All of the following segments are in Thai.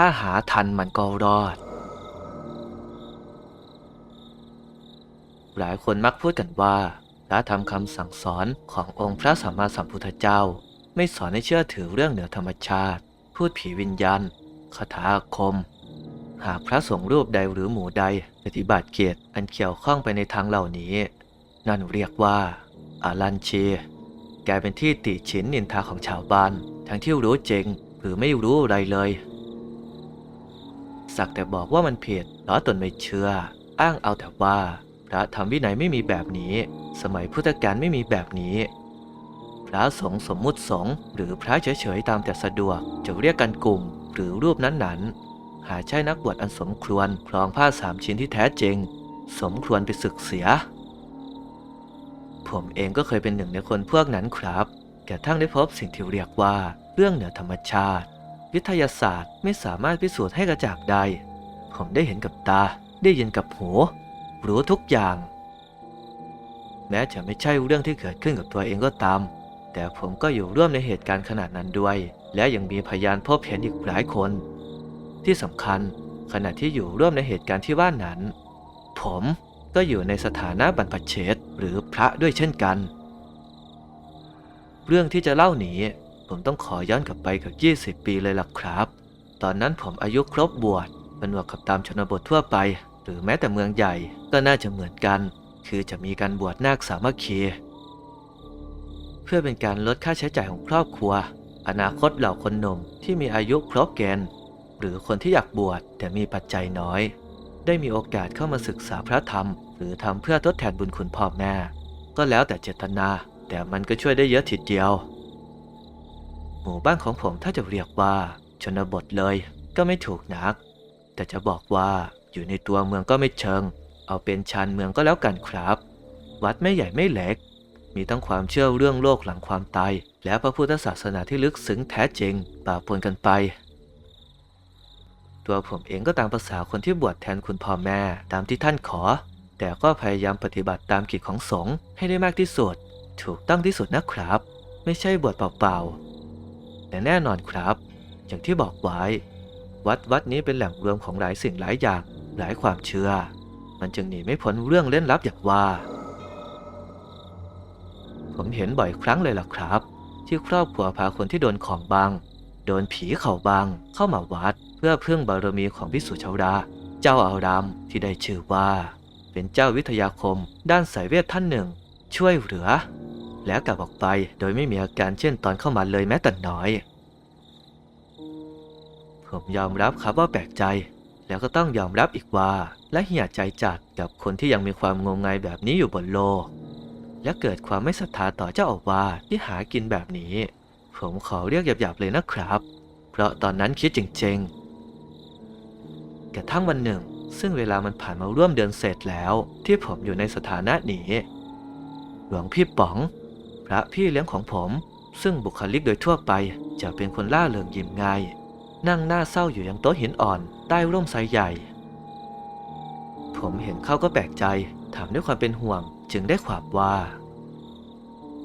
ถ้าหาทันมันก็รอด หลายคนมักพูดกันว่าพระธรรมคำสั่งสอนขององค์พระสัมมาสัมพุทธเจ้า ไม่สอนให้เชื่อถือเรื่องเหนือธรรมชาติ พูดผีวิญญาณคาถาอาคม หากพระสงฆ์รูปใดหรือหมู่ใดปฏิบัติเกียรติอันเกี่ยวข้องไปในทางเหล่านี้ นั่นเรียกว่า อารันเชีกลายเป็นที่ติฉินนินทาของชาวบ้าน ทั้งที่รู้จริงหรือไม่รู้อะไรเลย สักแต่บอกว่ามันผิดเพระตนไม่เชื่อ อ้างเอาแต่ว่า พระธรรมวินัยไม่มีแบบนี้ สมัยพุทธกาลไม่มีแบบนี้ พระสงฆ์สมมุติสงฆ์หรือพระเฉยๆตามแต่สะดวก จะเรียกกันกลุ่ม หรือรูปนั้นๆ หาใช่นักบวชอันสมควรครองผ้าสามชิ้นที่แท้จริง สมควรไปศึกเสีย ผมเองก็เคยเป็นหนึ่งในคนพวกนั้นครับกระทั่งได้พบสิ่งที่เรียกว่าเรื่องเหนือธรรมชาติ วิทยาศาสตร์ไม่สามารถพิสูจน์ให้กระจ่างได้ ผมได้เห็นกับตา ได้ยินกับหู รู้ทุกอย่าง แม้จะไม่ใช่เรื่องที่เกิดขึ้นกับตัวเองก็ตาม แต่ผมก็อยู่ร่วมในเหตุการณ์ขนาดนั้นด้วย และยังมีพยานพบเห็นอีกหลายคน ที่สำคัญขณะที่อยู่ร่วมในเหตุการณ์ที่ว่านั้น ผมก็อยู่ในสถานะบรรพเชษหรือพระด้วยเช่นกัน เรื่องที่จะเล่านี้ ผมต้องขอย้อนกลับไปกับ 20 ปีเลยล่ะครับ ตอนนั้นผมอายุครบบวชเป็นวกกับตามชนบททั่วไป หรือแม้แต่เมืองใหญ่ก็น่าจะเหมือนกัน คือจะมีการบวชนาคสามัคคีเพื่อเป็นการลดค่าใช้จ่ายของครอบครัว อนาคตเหล่าคนหนุ่มที่มีอายุครบเกณฑ์หรือคนที่อยากบวชแต่มีปัจจัยน้อย ได้มีโอกาสเข้ามาศึกษาพระธรรม หรือทำเพื่อทดแทนบุญคุณพ่อแม่ ก็แล้วแต่เจตนา แต่มันก็ช่วยได้เยอะทีเดียว หมู่บ้านของผมถ้าจะเรียกว่า ชนบทเลยก็ไม่ถูกนัก แต่จะบอกว่าอยู่ในตัวเมืองก็ไม่เชิง เอาเป็นชานเมืองก็แล้วกันครับ วัดไม่ใหญ่ไม่เล็ก มีทั้งความเชื่อเรื่องโลกหลังความตาย และพระพุทธศาสนาที่ลึกซึ้งแท้จริงปะปนกันไป ตัวผมเองก็ตามภาษาคนที่บวชแทนคุณพ่อแม่ตามที่ท่านขอ แต่ก็พยายามปฏิบัติตามกิจของสงฆ์ให้ได้มากที่สุด ถูกต้องที่สุดนะครับ ไม่ใช่บวชเปล่าๆ แต่แน่นอนครับ อย่างที่บอกไว้ วัดวัดนี้เป็นแหล่งรวมของหลายสิ่งหลายอย่างหลายความเชื่อ มันจึงหนีไม่พ้นเรื่องเล่นลับอย่างว่า ผมเห็นบ่อยครั้งเลยล่ะครับ ที่ครอบครัวพาคนที่โดนของบางโดนผีเข่าบางเข้ามาวัด เพื่อเพึ่องบารมีของพิสุชาวดา เจ้าอารามที่ได้ชื่อว่า เป็นเจ้าวิทยาคม ด้านสายเวทท่านหนึ่ง ช่วยเหลือ แล้วกลับออกไปโดยไม่มีอาการเช่นตอนเข้ามาเลยแม้แต่น้อย ผมยอมรับครับว่าแปลกใจ แล้วก็ต้องยอมรับอีกว่า และเหี่ยใจจัดกับคนที่ยังมีความงมงายแบบนี้อยู่บนโลก และเกิดความไม่ศรัทธาต่อเจ้าอาวาสที่หากินแบบนี้ ผมขอเรียกหยาบๆเลยนะครับ เพราะตอนนั้นคิดจริงๆกระทั่งวันหนึ่ง ซึ่งเวลามันผ่านมาร่วมเดือนเศษแล้ว ที่ผมอยู่ในสถานะนี้หลวงพี่ป๋อง พระพี่เลี้ยงของผม ซึ่งบุคลิกโดยทั่วไปจะเป็นคนล่าเริงยิ้มง่าย นั่งหน้าเศร้าอยู่ยังโต๊ะหินอ่อนใต้ร่มไทรใหญ่ ผมเห็นเขาก็แปลกใจ ถามด้วยความเป็นห่วงจึงได้ความว่า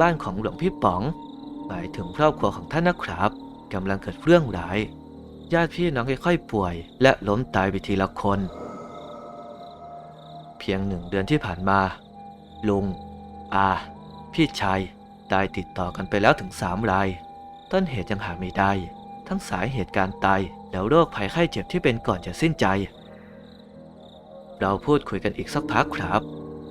บ้านของหลวงพี่ป๋อง หมายถึงครอบครัวของท่านนะครับกำลังเกิดเรื่องร้าย ญาติพี่น้องค่อยๆป่วย และล้มตายไปทีละคน เพียงหนึ่งเดือนที่ผ่านมา ลุง อา พี่ชาย ตายติดต่อกันไปแล้วถึงสามราย ต้นเหตุยังหาไม่ได้ ทั้งสาเหตุการตายแล้วโรคภัยไข้เจ็บที่เป็นก่อนจะสิ้นใจ เราพูดคุยกันอีกสักพักครับ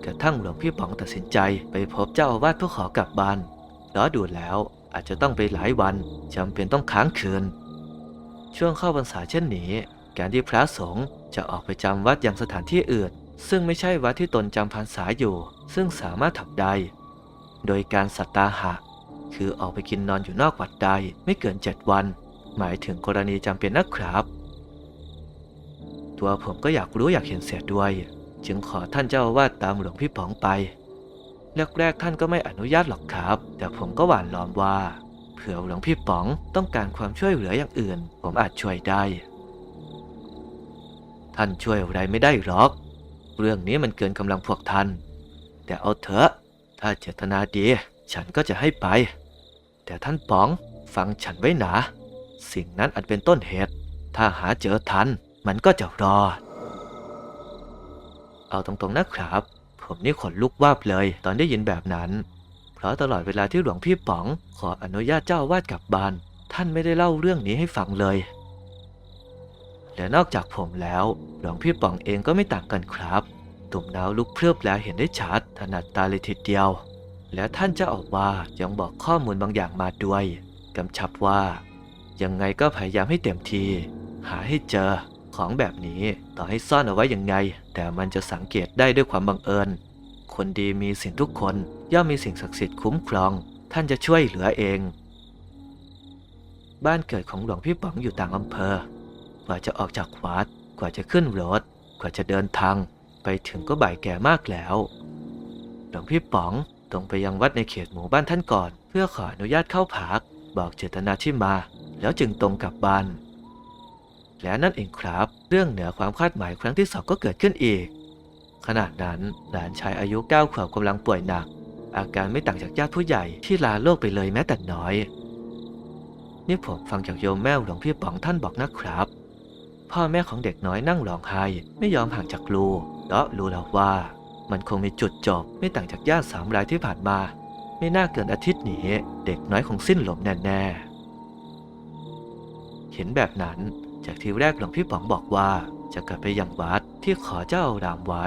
กระทั่งหลวงพี่ป๋องตัดสินใจไปพบเจ้าอาวาสเพื่อขอกลับบ้านเพราะดูแล้วอาจจะต้องไปหลายวันจำเป็นต้องค้างคืน ช่วงเข้าพรรษาเช่นนี้ การที่พระสงฆ์จะออกไปจำวัดยังสถานที่อื่น ซึ่งไม่ใช่วัดที่ตนจำพรรษาอยู่ ซึ่งสามารถทำได้ โดยการสัตตาหะ คือออกไปกินนอนอยู่นอกวัดใดไม่เกินเจ็ดวัน หมายถึงกรณีจำเป็นนะครับ ตัวผมก็อยากรู้อยากเห็นเสียด้วย จึงขอท่านเจ้าอาวาสตามหลวงพี่ป๋องไปแรกๆท่านก็ไม่อนุญาตหรอกครับ แต่ผมก็หวานล้อมว่า เผื่อหลวงพี่ป๋องต้องการความช่วยเหลืออย่างอื่น ผมอาจช่วยได้ ท่านช่วยอะไรไม่ได้หรอก เรื่องนี้มันเกินกำลังพวกท่าน แต่เอาเถอะ ถ้าเจตนาดี ฉันก็จะให้ไป แต่ท่านป๋องฟังฉันไว้หนา สิ่งนั้นอาจเป็นต้นเหตุ ถ้าหาเจอทัน มันก็จะรอด เอาตรงๆนะครับ ผมนี่ขนลุกวาบเลยตอนได้ยินแบบนั้น เพราะตลอดเวลาที่หลวงพี่ป๋องขออนุญาตเจ้าอาวาดกลับบ้าน ท่านไม่ได้เล่าเรื่องนี้ให้ฟังเลย และนอกจากผมแล้ว หลวงพี่ป๋องเองก็ไม่ต่างกันครับ ตุ่มหนาวลุกเพลือบแล้วเห็นได้ชัดถนัดตาเลยทีเดียว และท่านเจ้าอาวายังบอกข้อมูลบางอย่างมาด้วยกำชับว่า ยังไงก็พยายามให้เต็มที หาให้เจอของแบบนี้ต่อให้ซ่อนเอาไว้ยังไง แต่มันจะสังเกตได้ด้วยความบังเอิญ คนดีมีสิ่งทุกคนย่อมมีสิ่งศักดิ์สิทธิ์คุ้มครอง ท่านจะช่วยเหลือเอง บ้านเกิดของหลวงพี่ป๋องอยู่ต่างอำเภอ กว่าจะออกจากวัด กว่าจะขึ้นรถ กว่าจะเดินทาง ไปถึงก็บ่ายแก่มากแล้ว หลวงพี่ป๋องตรงไปยังวัดในเขตหมู่บ้านท่านก่อน เพื่อขออนุญาตเข้าพัก บอกเจตนาที่มา แล้วจึงตรงกลับบ้าน และนั่นเองครับ เรื่องเหนือความคาดหมายครั้งที่สองก็เกิดขึ้นอีก ขณะนั้นหลานชายอายุเก้าขวบกำลังป่วยหนัก อาการไม่ต่างจากญาติผู้ใหญ่ที่ลาโลกไปเลยแม้แต่น้อย นี่ผมฟังจากโยมแม่หลวงพี่ป๋องท่านบอกนะครับ พ่อแม่ของเด็กน้อยนั่งร้องไห้ไม่ยอมห่างจากลูเพราะรู้แล้วว่ามันคงมีจุดจบไม่ต่างจากญาสามรายที่ผ่านมา ไม่น่าเกินอาทิตย์นี้เด็กน้อยคงสิ้นลมแน่ๆ เห็นแบบนั้นจากทีแรกหลวงพี่ป๋องบอกว่าจะกลับไปยังวัดที่ขอเจ้าอารามไว้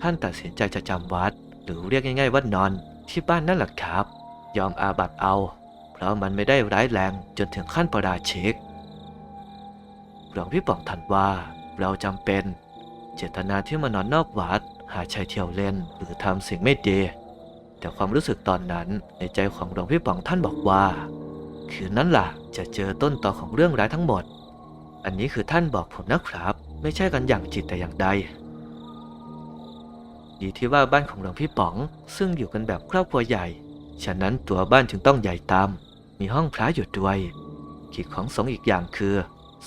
ท่านตัดสินใจจะจำวัด หรือเรียกง่ายๆว่านอนที่บ้านนั่นแหละครับ ยอมอาบัตเอา เพราะมันไม่ได้ร้ายแรงจนถึงขั้นประราชิกหลวงพี่ป๋องทันว่าเราจำเป็น เจตนาที่มานอนนอกวัด หาชายเที่ยวเล่นหรือทำสิ่งไม่ดี แต่ความรู้สึกตอนนั้นในใจของหลวงพี่ป๋องท่านบอกว่า คืนนั้นล่ะจะเจอต้นตอของเรื่องร้ายทั้งหมด อันนี้คือท่านบอกผมนะครับ ไม่ใช่กันอย่างจิตแต่อย่างใด ดีที่ว่าบ้านของหลวงพี่ป๋อง ซึ่งอยู่กันแบบครอบครัวใหญ่ ฉะนั้นตัวบ้านจึงต้องใหญ่ตาม มีห้องพระอยู่ด้วยกิจของสงฆ์อีกอย่างคือ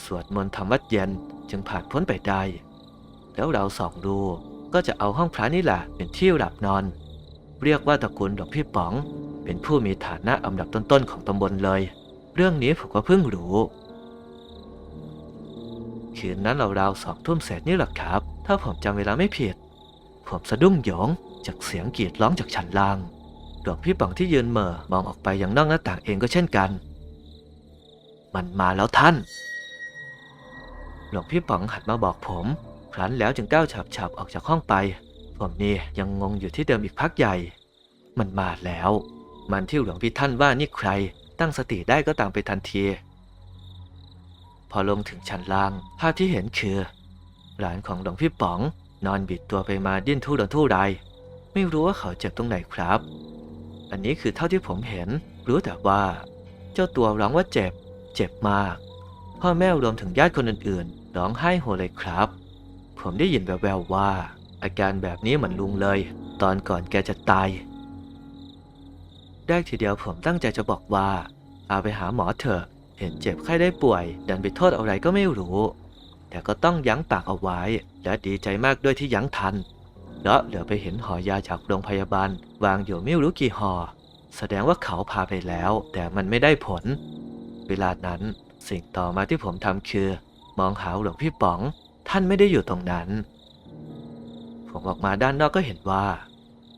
สวดมนต์ทำวัดเย็นจึงผ่านพ้นไปได้ แล้วเราสองดู ก็จะเอาห้องพระนี่แหละเป็นที่หลับนอน เรียกว่าตระกูลหลวงพี่ป๋อง เป็นผู้มีฐานะอันดับต้นๆของตำบลเลย เรื่องนี้ผมก็เพิ่งรู้ คืนนั้นเราราวๆสองทุ่มเศษนี่แหละครับ ถ้าผมจำเวลาไม่ผิด ผมสะดุ้งหยงจากเสียงกรีดร้องจากชั้นล่างหลวงพี่ป๋องที่ยืนเม่อมองออกไปยังนอกหน้าต่างเองก็เช่นกัน มันมาแล้วท่าน หลวงพี่ป๋องหันมาบอกผม ครั้นแล้วจึงก้าวฉับๆออกจากห้องไป ผมนี่ยังงงอยู่ที่เดิมอีกพักใหญ่ มันมาแล้ว มันที่หลวงพี่ท่านว่านี่ใคร ตั้งสติได้ก็ตามไปทันที พอลงถึงชั้นล่าง ภาพที่เห็นคือ หลานของหลวงพี่ป๋อง นอนบิดตัวไปมาดิ้นทุรนทุรายไม่รู้ว่าเขาเจ็บตรงไหนครับ อันนี้คือเท่าที่ผมเห็น รู้แต่ว่า เจ้าตัวร้องว่าเจ็บ เจ็บมาก พ่อแม่รวมถึงญาติคนอื่นๆร้องไห้โฮเลยครับ ผมได้ยินแววๆว่า อาการแบบนี้เหมือนลุงเลย ตอนก่อนแกจะตายได้ทีเดียวผมตั้งใจจะบอกว่าเอาไปหาหมอเถอะ เห็นเจ็บไข้ได้ป่วย ดันไปโทษอะไรก็ไม่รู้ แต่ก็ต้องยั้งปากเอาไว้ และดีใจมากด้วยที่ยั้งทัน แล้วเหลือไปเห็นห่อยาจากโรงพยาบาล วางอยู่ไม่รู้กี่ห่อ แสดงว่าเขาพาไปแล้ว แต่มันไม่ได้ผล เวลานั้นสิ่งต่อมาที่ผมทำคือ มองหาหลวงพี่ป๋อง ท่านไม่ได้อยู่ตรงนั้น ผมออกมาด้านนอกก็เห็นว่า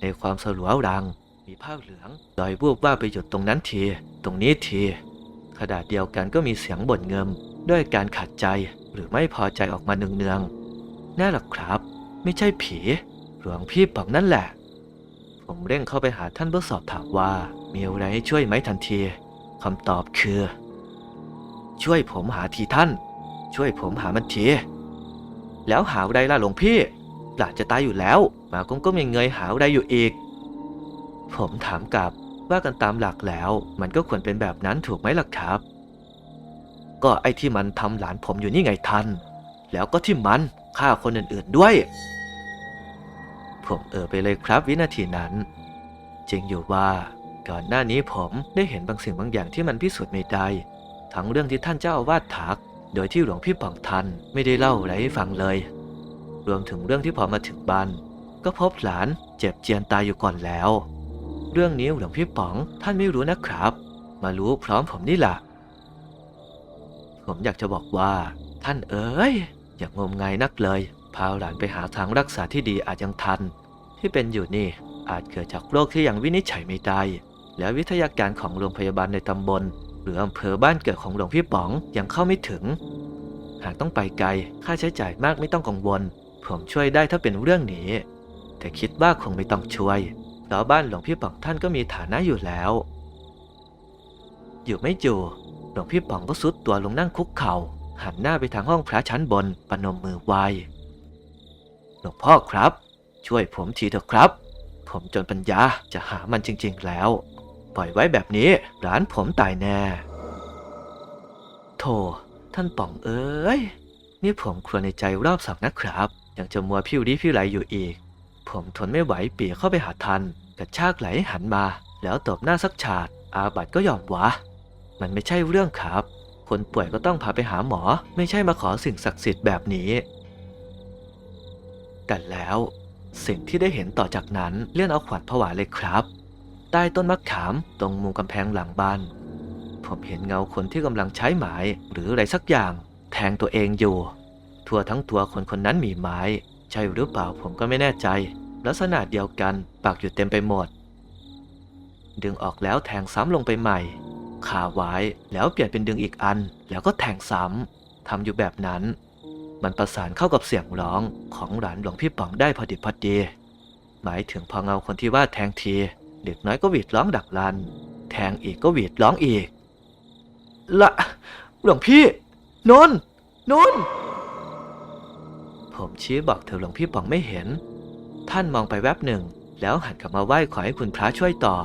ในความสลัวรัง มีผ้าเหลืองลอยบูบว่าไปหยุดตรงนั้นที ตรงนี้ทีขณะเดียวกันก็มีเสียงบ่นเงิม ด้วยการขัดใจหรือไม่พอใจออกมาเนืองๆน่าหรอกครับ ไม่ใช่ผี หลวงพี่ป๋องนั่นแหละ ผมเร่งเข้าไปหาท่านเพื่อสอบถามว่า มีอะไรให้ช่วยไหมทันทีคำตอบคือ ช่วยผมหาทีท่าน ช่วยผมหามันที แล้วหาอะไรล่ะหลวงพี่หลานจะตายอยู่แล้ว มาก้มก้มยังเงยหาอะไรอยู่อีก ผมถามกลับว่ากันตามหลักแล้ว มันก็ควรเป็นแบบนั้นถูกไหมล่ะครับ ก็ไอ้ที่มันทำหลานผมอยู่นี่ไงท่านแล้วก็ที่มันฆ่าคนอื่นๆด้วย ผมเออไปเลยครับวินาทีนั้น จริงอยู่ว่าก่อนหน้านี้ผมได้เห็นบางสิ่งบางอย่างที่มันพิสูจน์ไม่ได้ ทั้งเรื่องที่ท่านเจ้าอาวาสทัก โดยที่หลวงพี่ป่องทันไม่ได้เล่าอะไรให้ฟังเลย รวมถึงเรื่องที่พอมาถึงบ้านก็พบหลานเจ็บเจียนตายอยู่ก่อนแล้ว เรื่องนี้หลวงพี่ป๋องท่านไม่รู้นะครับ มารู้พร้อมผมนี่แหละผมอยากจะบอกว่า ท่านเอ๋ยอย่างงมงายนักเลย พาหลานไปหาทางรักษาที่ดีอาจยังทัน ที่เป็นอยู่นี่อาจเกิดจากโรคที่ยังวินิจฉัยไม่ได้และวิทยาการของโรงพยาบาลในตำบล หรืออำเภอบ้านเกิดของหลวงพี่ป๋องยังเข้าไม่ถึง หากต้องไปไกลค่าใช้จ่ายมากไม่ต้องกังวล ผมช่วยได้ถ้าเป็นเรื่องนี้ แต่คิดว่าคงไม่ต้องช่วยเพราะบ้านหลวงพี่ป๋องท่านก็มีฐานะอยู่แล้ว อยู่ไม่อยู่หลวงพี่ป๋องก็ซุดตัวลงนั่งคุกเขา่าหันหน้าไปทางห้องพระชั้นบนปนมมือไหวหลวงพ่อครับ ช่วยผมทีเถอะครับ ผมจนปัญญาจะหามันจริง ๆ แล้ว ปล่อยไว้แบบนี้ร้านผมตายแน่ โธ่ท่านป๋องเอ้ย นี่ผมครวญในใจรอบสองนะครับ ยังจะมัวพิวริพิวไหลอยู่อีก ผมทนไม่ไหวปีเข้าไปหาทัน กระชากไหลหันมา แล้วตบหน้าสักฉาด อาบัตก็ยอมวะ มันไม่ใช่เรื่องครับ คนป่วยก็ต้องพาไปหาหมอ ไม่ใช่มาขอสิ่งศักดิ์สิทธิ์แบบนี้ แต่แล้วสิ่งที่ได้เห็นต่อจากนั้นเลี่ยนเอาขวัญผวาเลยครับ ใต้ต้นมะขามตรงมุมกำแพงหลังบ้าน ผมเห็นเงาคนที่กำลังใช้ไม้หรืออะไรสักอย่าง แทงตัวเองอยู่ ทั่วทั้งตัวคนคนนั้นมีไม้ ใช่หรือเปล่าผมก็ไม่แน่ใจ ลักษณะเดียวกันปากอยู่เต็มไปหมด ดึงออกแล้วแทงซ้ำลงไปใหม่คาไว้แล้วเปลี่ยนเป็นดึงอีกอัน แล้วก็แทงซ้ำทำอยู่แบบนั้น มันประสานเข้ากับเสียงร้องของหลานหลวงพี่ป๋องได้พอดิบพอดี หมายถึงพอเงาคนที่ว่าแทงที เด็กน้อยก็หวีดร้องดักลัน แทงอีกก็หวีดร้องอีก ละหลวงพี่นนท์นนท์ผมชี้บอกเธอหลวงพี่ป๋องไม่เห็น ท่านมองไปแวบหนึ่ง แล้วหันกลับมาไหว้ขอให้คุณพระช่วยต่อ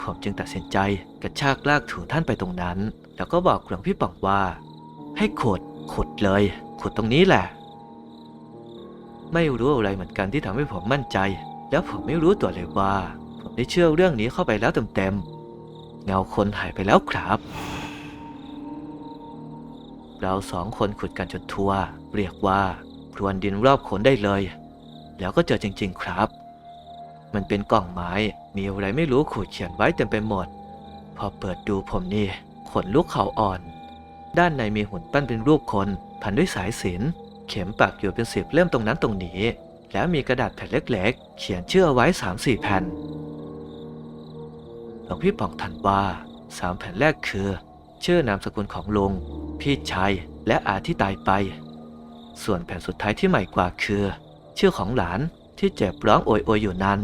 ผมจึงตัดสินใจกระชากลากถูท่านไปตรงนั้น แล้วก็บอกหลวงพี่ป๋องว่า ให้ขุดขุดเลย ขุดตรงนี้แหละ ไม่รู้อะไรเหมือนกันที่ทำให้ผมมั่นใจ แล้วผมไม่รู้ตัวเลยว่า ได้เชื่อเรื่องนี้เข้าไปแล้วเต็มๆ เงาคนหายไปแล้วครับ เราสองคนขุดกันจนทั่ว เรียกว่าพรวนดินรอบโคนได้เลย แล้วก็เจอจริง ๆ ครับ มันเป็นกล่องไม้ มีอะไรไม่รู้ขูดเขียนไว้เต็มไปหมด พอเปิดดูผมนี่ขนลุกเข่าอ่อน ด้านในมีหุ่นปั้นเป็นรูปคน พันด้วยสายสิญจนเข็มปักอยู่เป็นสิบเล่มตรงนั้นตรงนี้ แล้วมีกระดาษแผ่นเล็ก ๆ เขียนชื่อเอาไว้สามสี่แผ่น หลวงพี่ปองทันว่าสามแผ่นแรกคือ ชื่อนามสกุลของลุงพี่ชายและอาที่ตายไป ส่วนแผ่นสุดท้ายที่ใหม่กว่าคือ ชื่อของหลานที่เจ็บร้องโอยโอยอยู่นั้น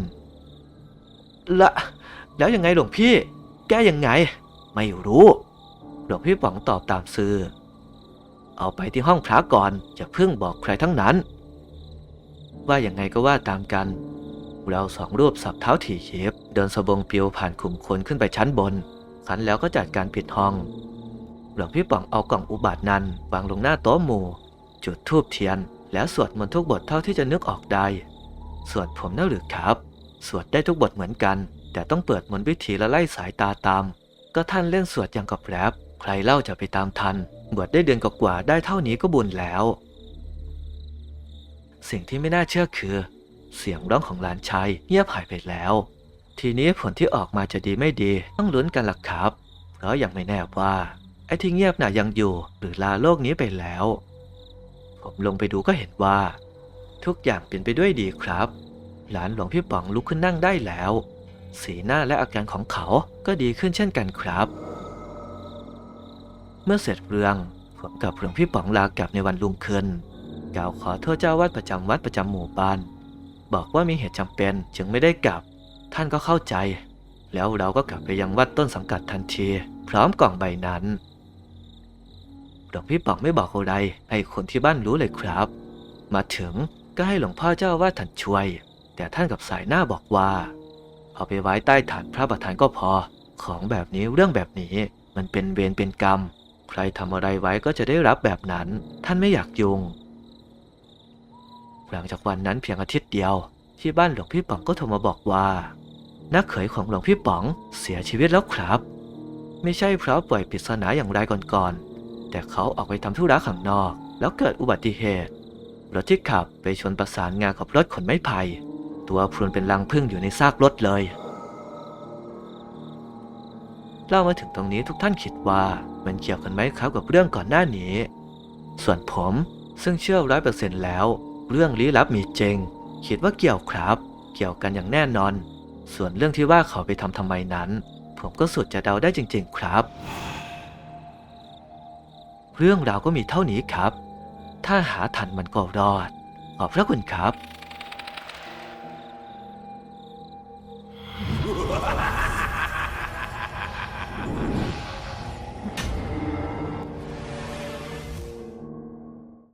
ละ แล้วยังไงหลวงพี่ แก้ยังไง ไม่รู้ หลวงพี่ป๋องตอบตามซื่อ เอาไปที่ห้องพระก่อนอย่าเพิ่งบอกใครทั้งนั้น ว่าอย่างไงก็ว่าตามกัน เราสองรูปสับเท้าถี่เย็บเดินสบงเปียวผ่านขุมคนขึ้นไปชั้นบนขันแล้วก็จัดการปิดห้อง หลวงพี่ป๋องเอากล่องอุบาทนั้นวางลงหน้าโต๊ะหมู่ จุดธูปเทียน แล้วสวดมนต์ทุกบทเท่าที่จะนึกออกได้ สวดผมน่าหรือครับ สวดได้ทุกบทเหมือนกัน แต่ต้องเปิดมนต์วิธีและไล่สายตาตาม ก็ท่านเล่นสวดอย่างกับแรปใครเล่าจะไปตามทัน บวชได้เดือนกว่าได้เท่านี้ก็บุญแล้ว สิ่งที่ไม่น่าเชื่อคือ เสียงร้องของหลานชายเงียบหายไปแล้ว ทีนี้ผลที่ออกมาจะดีไม่ดีต้องลุ้นกันล่ะครับ เพราะยังไม่แน่ว่าไอ้ที่เงียบน่ะยังอยู่หรือลาโลกนี้ไปแล้ว ผมลงไปดูก็เห็นว่า ทุกอย่างเป็นไปด้วยดีครับ หลานหลวงพี่ป๋องลุกขึ้นนั่งได้แล้ว สีหน้าและอาการของเขาก็ดีขึ้นเช่นกันครับ เมื่อเสร็จเรื่องผมกับหลวงพี่ป๋องลากลับในวันรุ่งขึ้นกล่าวขอโทษเจ้าวาดประจำวัดประจำหมู่บ้าน บอกว่ามีเหตุจำเป็นจึงไม่ได้กลับ ท่านก็เข้าใจ แล้วเราก็กลับไปยังวัดต้นสังกัดทันที พร้อมกล่องใบนั้นหลวงพี่ป๋องไม่บอกอะไรให้คนที่บ้านรู้เลยครับ มาถึงก็ให้หลวงพ่อเจ้าว่าท่านช่วย แต่ท่านกับสายหน้าบอกว่าเอาไปไว้ใต้ฐานพระประธานก็พอ ของแบบนี้เรื่องแบบนี้มันเป็นเวรเป็นกรรม ใครทำอะไรไว้ก็จะได้รับแบบนั้น ท่านไม่อยากยุ่ง หลังจากวันนั้นเพียงอาทิตย์เดียว ที่บ้านหลวงพี่ป๋องก็โทรมาบอกว่านักเขยของหลวงพี่ป๋องเสียชีวิตแล้วครับ ไม่ใช่เพราะป่วยปริศนาอย่างไรก่อนๆแต่เขาออกไปทำธุระข้างนอก แล้วเกิดอุบัติเหตุรถที่ขับไปชนประสานงากับรถขนไม้ไผ่ตัวพรุนเป็นรังผึ้งอยู่ในซากรถเลยเล่ามาถึงตรงนี้ทุกท่านคิดว่ามันเกี่ยวกันไหมครับกับเรื่องก่อนหน้านี้ ส่วนผมซึ่งเชื่อร้อยเปอร์เซ็นต์แล้ว เรื่องลี้ลับมีจริง คิดว่าเกี่ยวครับ เกี่ยวกันอย่างแน่นอน ส่วนเรื่องที่ว่าเขาไปทำทำไมนั้น ผมก็สุดจะเดาได้จริง ๆ ครับ เรื่องราวก็มีเท่านี้ครับ ถ้าหาทันมันก็รอด ขอบพระคุณครับ